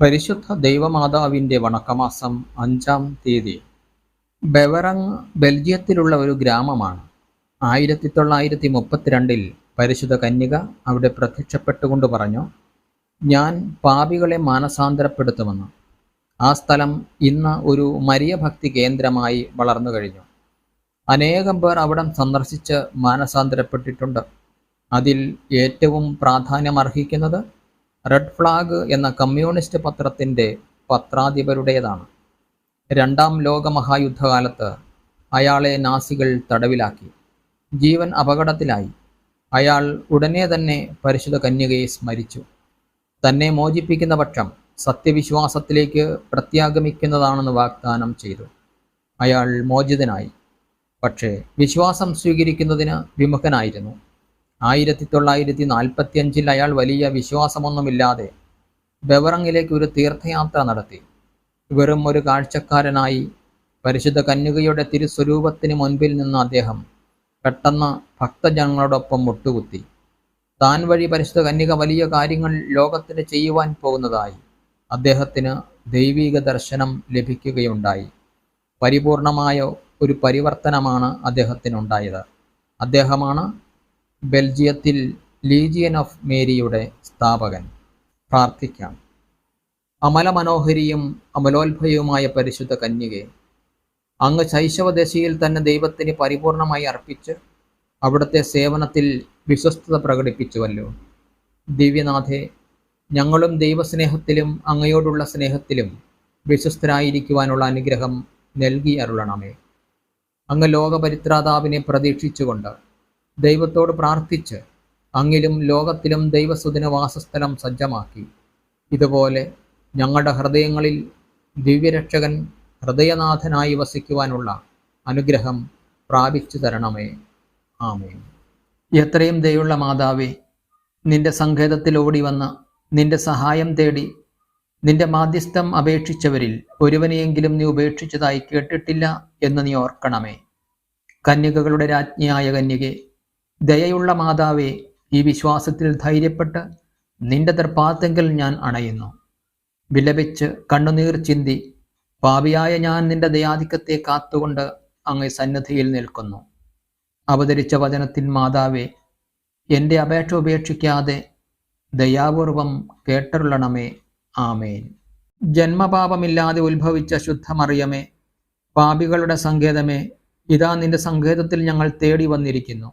പരിശുദ്ധ ദൈവമാതാവിന്റെ വണക്കമാസം അഞ്ചാം തീയതി. ബെവറങ് ബെൽജിയത്തിലുള്ള ഒരു ഗ്രാമമാണ്. ആയിരത്തി തൊള്ളായിരത്തി മുപ്പത്തിരണ്ടിൽ പരിശുദ്ധ കന്യക അവിടെ പ്രത്യക്ഷപ്പെട്ടുകൊണ്ട് പറഞ്ഞു ഞാൻ പാപികളെ മാനസാന്തരപ്പെടുത്തുമെന്ന്. ആ സ്ഥലം ഇന്ന് ഒരു മരിയ ഭക്തി കേന്ദ്രമായി വളർന്നു കഴിഞ്ഞു. അനേകം പേർ അവിടം സന്ദർശിച്ച് മാനസാന്തരപ്പെട്ടിട്ടുണ്ട്. അതിൽ ഏറ്റവും പ്രാധാന്യമർഹിക്കുന്നത് റെഡ് ഫ്ലാഗ് എന്ന കമ്മ്യൂണിസ്റ്റ് പത്രത്തിന്റെ പത്രാധിപരുടേതാണ്. രണ്ടാം ലോക മഹായുദ്ധകാലത്ത് അയാളെ നാസികൾ തടവിലാക്കി. ജീവൻ അപകടത്തിലായി. അയാൾ ഉടനെ തന്നെ പരിശുദ്ധ കന്യകയെ സ്മരിച്ചു. തന്നെ മോചിപ്പിക്കുന്ന പക്ഷം സത്യവിശ്വാസത്തിലേക്ക് പ്രത്യാഗമിക്കുന്നതാണെന്ന് വാഗ്ദാനം ചെയ്തു. അയാൾ മോചിതനായി. പക്ഷേ വിശ്വാസം സ്വീകരിക്കുന്നതിന് വിമുഖനായിരുന്നു. ആയിരത്തി തൊള്ളായിരത്തി നാൽപ്പത്തി അഞ്ചിൽ അയാൾ വലിയ വിശ്വാസമൊന്നുമില്ലാതെ ബെവറങ്ങിലേക്ക് ഒരു തീർത്ഥയാത്ര നടത്തി. വെറും ഒരു കാഴ്ചക്കാരനായി പരിശുദ്ധ കന്യകയുടെ തിരുസ്വരൂപത്തിന് മുൻപിൽ നിന്ന് അദ്ദേഹം പെട്ടെന്ന് ഭക്തജനങ്ങളോടൊപ്പം മുട്ടുകുത്തി. താൻ വഴി പരിശുദ്ധ കന്യക വലിയ കാര്യങ്ങൾ ലോകത്തിന് ചെയ്യുവാൻ പോകുന്നതായി അദ്ദേഹത്തിന് ദൈവിക ദർശനം ലഭിക്കുകയുണ്ടായി. പരിപൂർണമായ ഒരു പരിവർത്തനമാണ് അദ്ദേഹത്തിനുണ്ടായത്. അദ്ദേഹമാണ് ബെൽജിയത്തിൽ ലീജിയൻ ഓഫ് മേരിയുടെ സ്ഥാപകൻ. പ്രാർത്ഥിക്കാം. അമലമനോഹരിയും അമലോത്ഭയവുമായ പരിശുദ്ധ കന്യകെ അങ്ങ് ശൈശവദശയിൽ തന്നെ ദൈവത്തിന് പരിപൂർണമായി അർപ്പിച്ച് അവിടുത്തെ സേവനത്തിൽ വിശ്വസ്തത പ്രകടിപ്പിച്ചുവല്ലോ. ദിവ്യനാഥെ ഞങ്ങളും ദൈവസ്നേഹത്തിലും അങ്ങയോടുള്ള സ്നേഹത്തിലും വിശ്വസ്തരായിരിക്കുവാനുള്ള അനുഗ്രഹം നൽകി അരുളണമേ. അങ്ങ് ലോകപരിത്രാതാവിനെ പ്രതീക്ഷിച്ചുകൊണ്ട് ദൈവത്തോട് പ്രാർത്ഥിച്ച് അങ്ങിലും ലോകത്തിലും ദൈവസുദിന വാസസ്ഥലം സജ്ജമാക്കി. ഇതുപോലെ ഞങ്ങളുടെ ഹൃദയങ്ങളിൽ ദിവ്യരക്ഷകൻ ഹൃദയനാഥനായി വസിക്കുവാനുള്ള അനുഗ്രഹം പ്രാപിച്ചു തരണമേ. ആമേ എത്രയും ദയുള്ള മാതാവേ നിന്റെ സങ്കേതത്തിൽ ഓടി വന്ന നിന്റെ സഹായം തേടി നിന്റെ മാധ്യസ്ഥം അപേക്ഷിച്ചവരിൽ ഒരുവനെയെങ്കിലും നീ ഉപേക്ഷിച്ചതായി കേട്ടിട്ടില്ല എന്ന് നീ ഓർക്കണമേ. കന്യകകളുടെ രാജ്ഞിയായ കന്യകെ ദയയുള്ള മാതാവേ ഈ വിശ്വാസത്തിൽ ധൈര്യപ്പെട്ട് നിന്റെ തൃപ്പാത്തെങ്കിൽ ഞാൻ അണയുന്നു. വിലപിച്ച് കണ്ണുനീർ ചിന്തി പാപിയായ ഞാൻ നിന്റെ ദയാധിക്യത്തെ കാത്തുകൊണ്ട് അങ്ങ് സന്നദ്ധിയിൽ നിൽക്കുന്നു. അവതരിച്ച വചനത്തിൻ മാതാവേ എന്റെ അപേക്ഷ ഉപേക്ഷിക്കാതെ ദയാപൂർവം കേട്ടരുളണമേ. ആമേൻ. ജന്മപാപമില്ലാതെ ഉത്ഭവിച്ച ശുദ്ധമറിയമേ പാപികളുടെ സങ്കേതമേ ഇതാ നിന്റെ സങ്കേതത്തിൽ ഞങ്ങൾ തേടി വന്നിരിക്കുന്നു.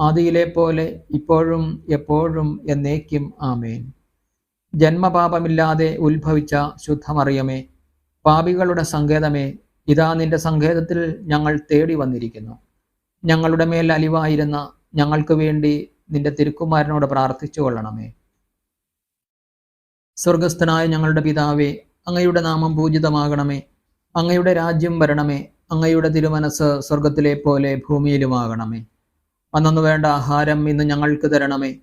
ആദിയിലെ പോലെ ഇപ്പോഴും എപ്പോഴും എന്നേക്കും ആമേൻ. ജന്മപാപമില്ലാതെ ഉത്ഭവിച്ച ശുദ്ധമറിയമേ പാപികളുടെ സങ്കേതമേ ഇതാ നിന്റെ സങ്കേതത്തിൽ ഞങ്ങൾ തേടി വന്നിരിക്കുന്നു. ഞങ്ങളുടെ മേൽ അലിവായിരുന്ന ഞങ്ങൾക്ക് വേണ്ടി നിന്റെ തിരുക്കുമാരനോട് പ്രാർത്ഥിച്ചു കൊള്ളണമേ സ്വർഗസ്ഥനായ ഞങ്ങളുടെ പിതാവേ അങ്ങയുടെ നാമം പൂജിതമാകണമേ. അങ്ങയുടെ രാജ്യം വരണമേ. അങ്ങയുടെ തിരുമനസ് സ്വർഗത്തിലെ പോലെ ഭൂമിയിലുമാകണമേ. അന്നു വേണ്ട ആഹാരം ഇന്ന് ഞങ്ങൾക്ക് തരണമേ.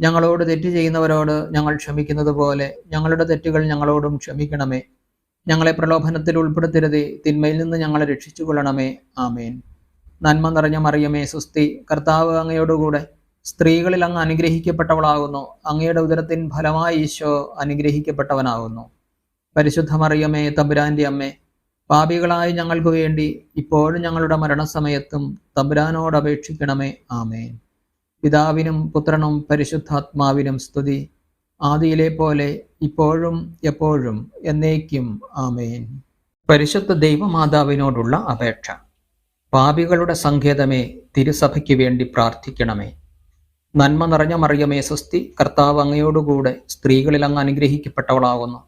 ഞങ്ങളോട് തെറ്റ് ചെയ്യുന്നവരോട് ഞങ്ങൾ ക്ഷമിക്കുന്നത് പോലെ ഞങ്ങളുടെ തെറ്റുകൾ ഞങ്ങളോടും ക്ഷമിക്കണമേ. ഞങ്ങളെ പ്രലോഭനത്തിൽ ഉൾപ്പെടുത്തരുതേ തിന്മയിൽ നിന്ന് ഞങ്ങളെ രക്ഷിച്ചു കൊള്ളണമേ ആമേൻ. നന്മ നിറഞ്ഞ മറിയമേ സുസ്തി കർത്താവ് അങ്ങയോടുകൂടെ. സ്ത്രീകളിൽ അങ്ങ് അനുഗ്രഹിക്കപ്പെട്ടവളാകുന്നു. അങ്ങയുടെ ഉദരത്തിൻ ഫലമായി ഈശോ അനുഗ്രഹിക്കപ്പെട്ടവനാകുന്നു. പരിശുദ്ധ മറിയമേ തമ്പുരാന്റെ അമ്മേ പാപികളായ ഞങ്ങൾക്ക് വേണ്ടി ഇപ്പോഴും ഞങ്ങളുടെ മരണസമയത്തും തമ്പുരാനോട് അപേക്ഷിക്കണമേ. ആമേൻ. പിതാവിനും പുത്രനും പരിശുദ്ധാത്മാവിനും സ്തുതി. ആദിയിലെ പോലെ ഇപ്പോഴും എപ്പോഴും എന്നേക്കും ആമേൻ. പരിശുദ്ധ ദൈവമാതാവിനോടുള്ള അപേക്ഷ. പാപികളുടെ സങ്കേതമേ തിരുസഭയ്ക്ക് വേണ്ടി പ്രാർത്ഥിക്കണമേ. നന്മ നിറഞ്ഞ മറിയമേ സ്വസ്തി കർത്താവ് അങ്ങയോടുകൂടെ സ്ത്രീകളിൽ അങ്ങ് അനുഗ്രഹിക്കപ്പെട്ടവളാകുന്നു.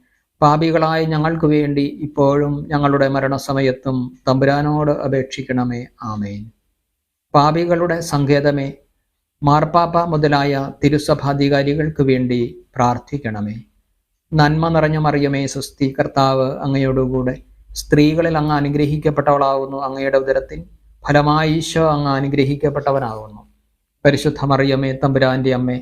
പാപികളായ ഞങ്ങൾക്ക് വേണ്ടി ഇപ്പോഴും ഞങ്ങളുടെ മരണസമയത്തും തമ്പുരാനോട് അപേക്ഷിക്കണമേ. ആമേൻ. പാപികളുടെ സങ്കേതമേ മാർപ്പാപ്പ മുതലായ തിരുസഭാധികാരികൾക്ക് വേണ്ടി പ്രാർത്ഥിക്കണമേ. നന്മ നിറഞ്ഞ മറിയമേ സുസ്തി കർത്താവ് അങ്ങയോടുകൂടെ. സ്ത്രീകളിൽ അങ്ങ് അനുഗ്രഹിക്കപ്പെട്ടവളാവുന്നു അങ്ങയുടെ ഉദരത്തിൽ. ഫലമായി ഈശോ അങ്ങ് അനുഗ്രഹിക്കപ്പെട്ടവനാകുന്നു പരിശുദ്ധ മറിയമേ തമ്പുരാന്റെ അമ്മേ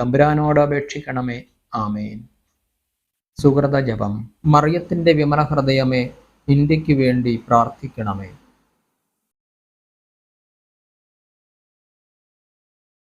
തമ്പുരാനോട് അപേക്ഷിക്കണമേ ആമേൻ. സുഹൃത ജപം മറിയത്തിന്റെ വിമല ഹൃദയമേ ഇന്ത്യയ്ക്ക് വേണ്ടി പ്രാർത്ഥിക്കണമേ.